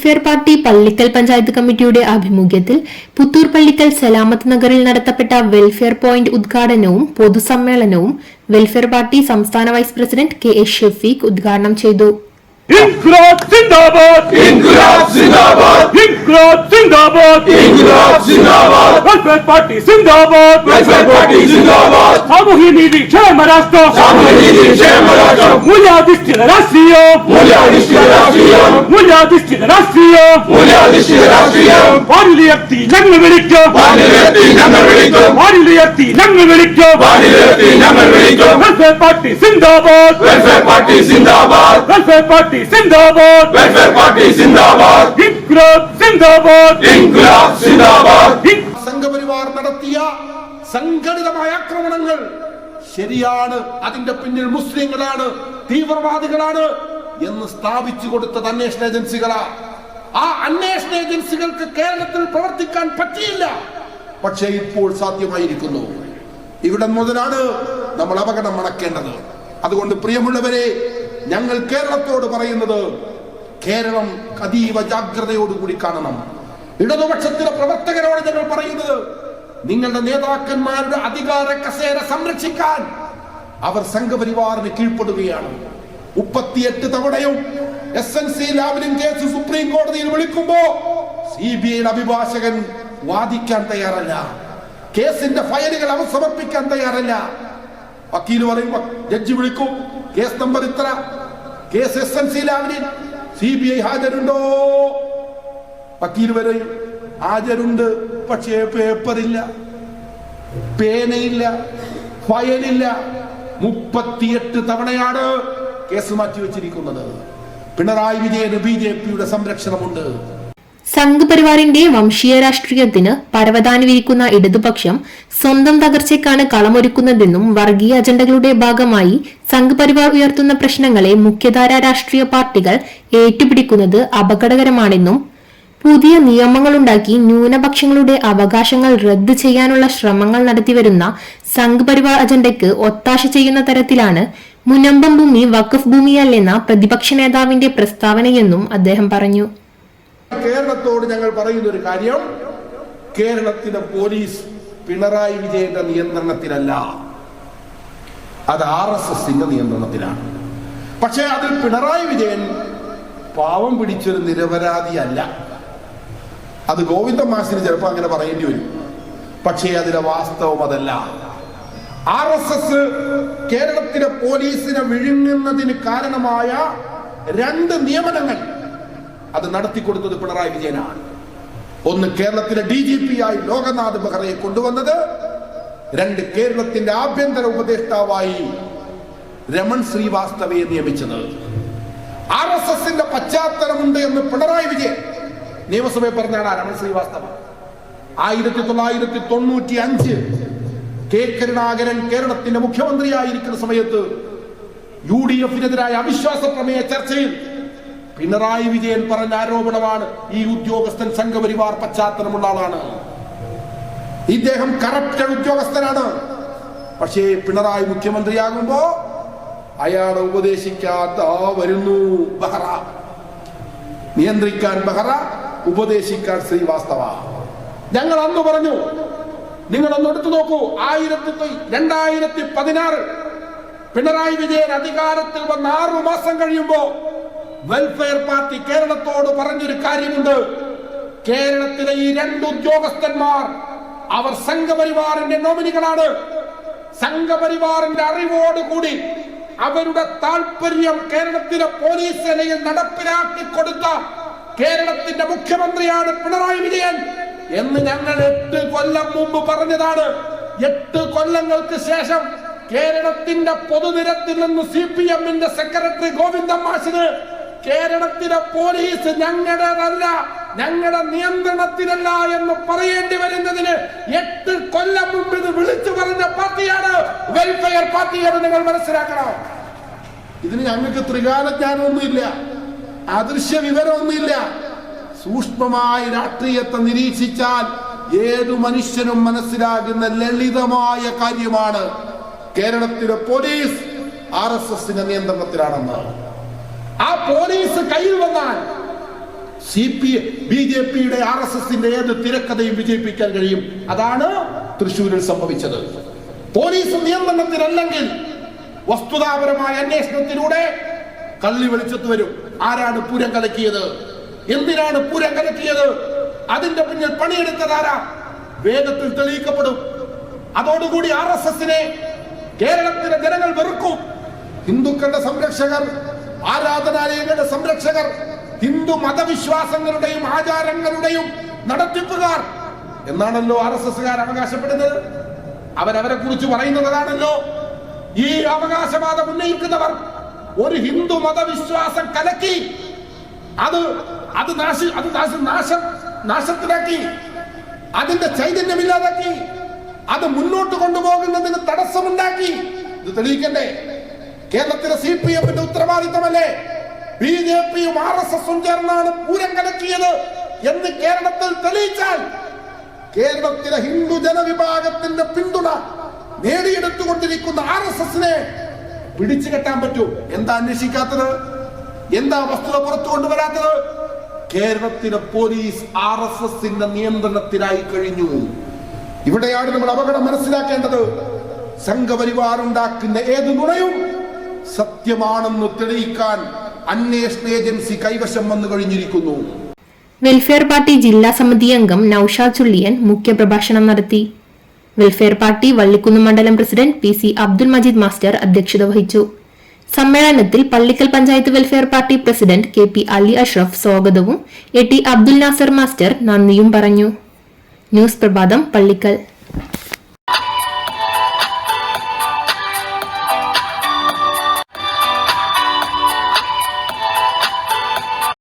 Welfare party Pallikkal panchayat കമ്മിറ്റിയുടെ ആഭിമുഖ്യത്തിൽ പുത്തൂർ പള്ളിക്കൽ സലാമത്ത് നഗറിൽ നടത്തപ്പെട്ട വെൽഫെയർ പോയിന്റ് ഉദ്ഘാടനവും പൊതുസമ്മേളനവും വെൽഫെയർ പാർട്ടി സംസ്ഥാന vice president K S Shafeeq ഉദ്ഘാടനം ചെയ്തു. İnkılap സിന്ദാബാദ്. İnkılap zindabad! İnkılap zindabad! İnkılap zindabad! Welfare Party zindabad! Welfare Party zindabad! സാമൂഹ്യ നീതി ക്ഷേമ രാഷ്ട്രം സാമൂഹ്യനീതി ക്ഷേമരാഷ്ട്രം മൂല്യാധിഷ്ഠിത രാഷ്ട്രീയം മൂല്യാധിഷ്ഠിത രാഷ്ട്രീയം മൂല്യാധിഷ്ഠിത രാഷ്ട്രീയം മൂല്യാധിഷ്ഠിത രാഷ്ട്രീയം വാനിലുയർത്തി ഞങ്ങൾ വിളിക്കും വാനിലെത്തി ഞങ്ങൾ വിളിക്കും വാനിലുയർത്തി ഞങ്ങൾ വിളിക്കും വാനിലെത്തി ഞങ്ങൾ വിളിക്കും വെൽഫെയർ പാർട്ടി സിന്ദാബാദ് വെൽഫെയർ പാർട്ടി സിന്ദാബാദ് വെൽഫെയർ പാർട്ടി സിന്ദാബാദ് വെൽഫെയർ പാർട്ടി സിന്ദാബാദ് ഇൻക്ലാബ് സിന്ദാബാദ് ഇൻകുലാബ് സിന്ദാബാദ് ഇൻ- സംഘപരിവാർ നടത്തിയ സംഘടിതമായ ആക്രമണങ്ങൾ ശരിയാണ് അതിന്റെ പിന്നിൽ മുസ്ലിങ്ങളാണ് തീവ്രവാദികളാണ് എന്ന് സ്ഥാപിച്ചു കൊടുത്തത് അന്വേഷണ ഏജൻസികളാ. ആ അന്വേഷണ ഏജൻസികൾക്ക് കേരളത്തിൽ പ്രവർത്തിക്കാൻ പറ്റിയില്ല. പക്ഷേ ഇപ്പോൾ സാധ്യമായിരിക്കുന്നു. ഇവിടെ മുതലാണ് നമ്മൾ അപകടം മണക്കേണ്ടത് അതുകൊണ്ട് പ്രിയമുള്ളവരെ ഞങ്ങൾ കേരളത്തോട് പറയുന്നത് കേരളം അതീവ ജാഗ്രതയോടുകൂടി കാണണം. ഇടതുപക്ഷത്തിലെ പ്രവർത്തകരോട് ഞങ്ങൾ പറയുന്നത് നിങ്ങളുടെ നേതാക്കന്മാരുടെ അധികാര കസേര സംരക്ഷിക്കാൻ അവർ സംഘപരിവാറിന് കീഴ്പ്പെടുകയാണ്. മുപ്പത്തിയെട്ട് തവണയും എസ് എൻ സി ലാബിലും കേസ് സുപ്രീം കോടതിയിൽ വിളിക്കുമ്പോ സി ബി ഐയുടെ അഭിഭാഷകൻ വാദിക്കാൻ തയ്യാറല്ല. കേസിന്റെ ഫയലുകൾ അവർ സമർപ്പിക്കാൻ തയ്യാറല്ല. വക്കീൽ പറയും ജഡ്ജി വിളിക്കും കേസ് നമ്പർ ഇത്ര കേസ് എസ് എൻ സി ലാബിന് സി ബി ഐ ഹാജരുണ്ടോ? വക്കീൽ പറയും ഹാജരുണ്ട് പക്ഷേ പേപ്പറില്ല. പേനയില്ല ഫയലില്ല. മുപ്പത്തിയെട്ട് തവണയാണ് കേസ് മാറ്റി വെച്ചിരിക്കുന്നത്. പിണറായി വിജയന് ബി ജെ പിയുടെ സംരക്ഷണമുണ്ട്. സംഘപരിവാറിന്റെ വംശീയ രാഷ്ട്രീയത്തിന് പരവതാനി വിരിക്കുന്ന ഇടതുപക്ഷം സ്വന്തം തകർച്ചയ്ക്കാണ് കളമൊരുക്കുന്നതെന്നും വർഗീയ അജണ്ടകളുടെ ഭാഗമായി സംഘപരിവാർ ഉയർത്തുന്ന പ്രശ്നങ്ങളെ മുഖ്യധാരാ രാഷ്ട്രീയ പാർട്ടികൾ ഏറ്റുപിടിക്കുന്നത് അപകടകരമാണെന്നും പുതിയ നിയമങ്ങളുണ്ടാക്കി ന്യൂനപക്ഷങ്ങളുടെ അവകാശങ്ങൾ റദ്ദ് ചെയ്യാനുള്ള ശ്രമങ്ങൾ നടത്തിവരുന്ന സംഘപരിവാർ അജണ്ടയ്ക്ക് ഒത്താശ ചെയ്യുന്ന തരത്തിലാണ് മുനമ്പം ഭൂമി വഖഫ് ഭൂമിയല്ലെന്ന പ്രതിപക്ഷ നേതാവിന്റെ പ്രസ്താവനയെന്നും അദ്ദേഹം പറഞ്ഞു. കേരളത്തോട് ഞങ്ങൾ പറയുന്ന ഒരു കാര്യം കേരളത്തിലെ പോലീസ് പിണറായി വിജയന്റെ നിയന്ത്രണത്തിലല്ല. അത് ആർ എസ് എസിന്റെ നിയന്ത്രണത്തിലാണ്. പക്ഷേ അതിൽ പിണറായി വിജയൻ പാവം പിടിച്ചൊരു നിരപരാധിയല്ല. അത് ഗോവിന്ദ മാഷിന് ചിലപ്പോൾ അങ്ങനെ പറയേണ്ടി വരും. പക്ഷേ അതിലെ വാസ്തവം അതല്ല. ആർ എസ് എസ് കേരളത്തിലെ പോലീസിനെ വിഴുങ്ങുന്നതിന് കാരണമായ രണ്ട് നിയമനങ്ങൾ അത് നടത്തിക്കൊടുത്തത് പിണറായി വിജയനാണ്. ഒന്ന് കേരളത്തിലെ ഡി ജി പി ആയി ലോകനാഥ് ബെഹ്റയെ കൊണ്ടുവന്നത്. രണ്ട് കേരളത്തിന്റെ ആഭ്യന്തര ഉപദേഷ്ടാവായി രമൺ ശ്രീവാസ്തവയെ നിയമിച്ചത്. ആർ എസ് എസിന്റെ പശ്ചാത്തലമുണ്ട് എന്ന് പിണറായി വിജയൻ നിയമസഭയിൽ പറഞ്ഞാണ് രമൺ ശ്രീവാസ്തവ. ആയിരത്തി തൊള്ളായിരത്തി തൊണ്ണൂറ്റി അഞ്ച് കെ കരുണാകരൻ കേരളത്തിന്റെ മുഖ്യമന്ത്രിയായിരിക്കുന്ന സമയത്ത് യു ഡി എഫിനെതിരായ അവിശ്വാസ പ്രമേയ ചർച്ചയിൽ പിണറായി വിജയൻ പറഞ്ഞ ആരോപണമാണ് ഈ ഉദ്യോഗസ്ഥൻ സംഘപരിവാർ പശ്ചാത്തലമുള്ള ആളാണ്. ഇദ്ദേഹം കറപ്റ്റഡ് ഉദ്യോഗസ്ഥനാണ്. പക്ഷേ പിണറായി മുഖ്യമന്ത്രിയാകുമ്പോ അയാളെ ഉപദേശിക്കാത്ത വരുന്നു ബഹ്റ. നിയന്ത്രിക്കാൻ ബഹ്റ. ഉപദേശിക്കാൻ ശ്രീവാസ്തവ ഞങ്ങൾ അന്ന് പറഞ്ഞു നിങ്ങൾ ഒന്ന് എടുത്തു നോക്കൂ ആയിരത്തി രണ്ടായിരത്തി പതിനാറ് പിണറായി വിജയൻ അധികാരത്തിൽ വന്ന ആറു മാസം കഴിയുമ്പോ വെൽഫെയർ പാർട്ടി കേരളത്തോട് പറഞ്ഞൊരു കാര്യമുണ്ട്. കേരളത്തിലെ ഈ രണ്ട് ഉദ്യോഗസ്ഥന്മാർ അവർ സംഘപരിവാറിന്റെ നോമിനികളാണ് സംഘപരിവാറിന്റെ അറിവോടുകൂടി അവരുടെ താല്പര്യം കേരളത്തിലെ പോലീസ് സേനയിൽ നടപ്പിലാക്കി കൊടുത്ത കേരളത്തിന്റെ മുഖ്യമന്ത്രിയാണ് പിണറായി വിജയൻ എന്ന് ഞങ്ങൾ എട്ട് കൊല്ലം മുമ്പ് പറഞ്ഞതാണ്. എട്ട് കൊല്ലങ്ങൾക്ക് ശേഷം കേരളത്തിന്റെ പൊതുനിരത്തിൽ നിന്ന് സി പി എമ്മിന്റെ സെക്രട്ടറി ഗോവിന്ദൻ മാഷിന് കേരളത്തിലെ പോലീസ് ഞങ്ങളുടേതല്ല ഞങ്ങളുടെ നിയന്ത്രണത്തിലല്ല എന്ന് പറയേണ്ടി വരുന്നതിന് എട്ട് കൊല്ലം മുമ്പ് ഇത് വിളിച്ചു പറഞ്ഞ പാർട്ടിയാണ് വെൽഫെയർ പാർട്ടി എന്ന് നിങ്ങൾ മനസ്സിലാക്കണം. ഇതിന് ഞങ്ങൾക്ക് ത്രികാലജ്ഞാനമൊന്നുമില്ല. അദൃശ്യ വിവരമൊന്നുമില്ല സൂക്ഷ്മമായി രാഷ്ട്രീയത്തെ നിരീക്ഷിച്ചാൽ ഏതു മനുഷ്യനും മനസ്സിലാകുന്ന ലളിതമായ കാര്യമാണ്. കേരളത്തിലെ പോലീസ് ആർ എസ് എസിന്റെ നിയന്ത്രണത്തിലാണെന്ന്. ആ പോലീസ് കയ്യിൽ വന്നാൽ സി പി ബി ജെ പിയുടെ ആർ എസ് എസിന്റെ ഏത് തിരക്കഥയും വിജയിപ്പിക്കാൻ കഴിയും. അതാണ് തൃശൂരിൽ സംഭവിച്ചത്. പോലീസ് നിയന്ത്രണത്തിലല്ലെങ്കിൽ വസ്തുതാപരമായ അന്വേഷണത്തിലൂടെ കള്ളി വെളിച്ചത്ത് വരും. ആരാണ് പൂരം കലക്കിയത്? എന്തിനാണ് പൂരം കലക്കിയത്? അതിന്റെ പിന്നിൽ പണിയെടുത്തതാരാ വേഗത്തിൽ തെളിയിക്കപ്പെടും. അതോടുകൂടി ആർ എസ് എസിനെ കേരളത്തിലെ ജനങ്ങൾ വെറുക്കും. ഹിന്ദുക്കളുടെ സംരക്ഷകർ ആരാധനാലയങ്ങളുടെ സംരക്ഷകർ ഹിന്ദു മതവിശ്വാസങ്ങളുടെയും ആചാരങ്ങളുടെയും നടത്തിപ്പുകാർ. എന്നാണല്ലോ ആർ എസ് എസ്സുകാർ അവകാശപ്പെടുന്നത്? അവരവരെ കുറിച്ച് പറയുന്നതാണല്ലോ. ഈ അവകാശവാദം ഉന്നയിക്കുന്നവർ ഒരു ഹിന്ദു മതവിശ്വാസം കലക്കി അത് അത് നാശ അത് നാശ നാശം നാശത്തിലാക്കി അതിന്റെ ചൈതന്യമില്ലാതാക്കി അത് മുന്നോട്ട് കൊണ്ടുപോകുന്നതിന് തടസ്സമുണ്ടാക്കി. ഇത് തെളിയിക്കണ്ടേ? കേരളത്തിലെ സി പി എമ്മിന്റെ ഉത്തരവാദിത്തമല്ലേ? ബി ജെ പിയും ആർ എസ് എസും ചേർന്നാണ് പൂരം കലക്കിയത് എന്ന് കേരളത്തിൽ തെളിയിച്ചാൽ കേരളത്തിലെ ഹിന്ദു ജനവിഭാഗത്തിന്റെ പിന്തുണ നേടിയെടുത്തുകൊണ്ടിരിക്കുന്ന ആർ എസ് എസിനെ പിടിച്ചു കെട്ടാൻ പറ്റൂ. എന്താ അന്വേഷിക്കാത്തത്? എന്താ വസ്തുത പുറത്തു കൊണ്ടുവരാത്തത്? കേരളത്തിലെ പോലീസ് ആർ എസ് എസിന്റെ നിയന്ത്രണത്തിലായി കഴിഞ്ഞു. ഇവിടെയാണ് നമ്മൾ അപകടം മനസ്സിലാക്കേണ്ടത്. സംഘപരിവാർ ഉണ്ടാക്കുന്ന ഏത് നുണയും സത്യമാണെന്ന് തെളിയിക്കാൻ അന്വേഷണ ഏജൻസി കൈവശം വന്നു കഴിഞ്ഞിരിക്കുന്നു. വെൽഫെയർ പാർട്ടി ജില്ലാ സമിതി അംഗം നൌഷാദ് ചുള്ളിയൻ മുഖ്യപ്രഭാഷണം നടത്തി. വെൽഫെയർ പാർട്ടി വള്ളിക്കുന്ന് മണ്ഡലം president P C Abdul Majeed master അധ്യക്ഷത വഹിച്ചു. സമ്മേളനത്തിൽ Pallikkal panchayat welfare party president K P Ali Ashraf സ്വാഗതവും A T Abdul Nasser master നന്ദിയും പറഞ്ഞു. ന്യൂസ് പ്രഭാതം പള്ളിക്കൽ.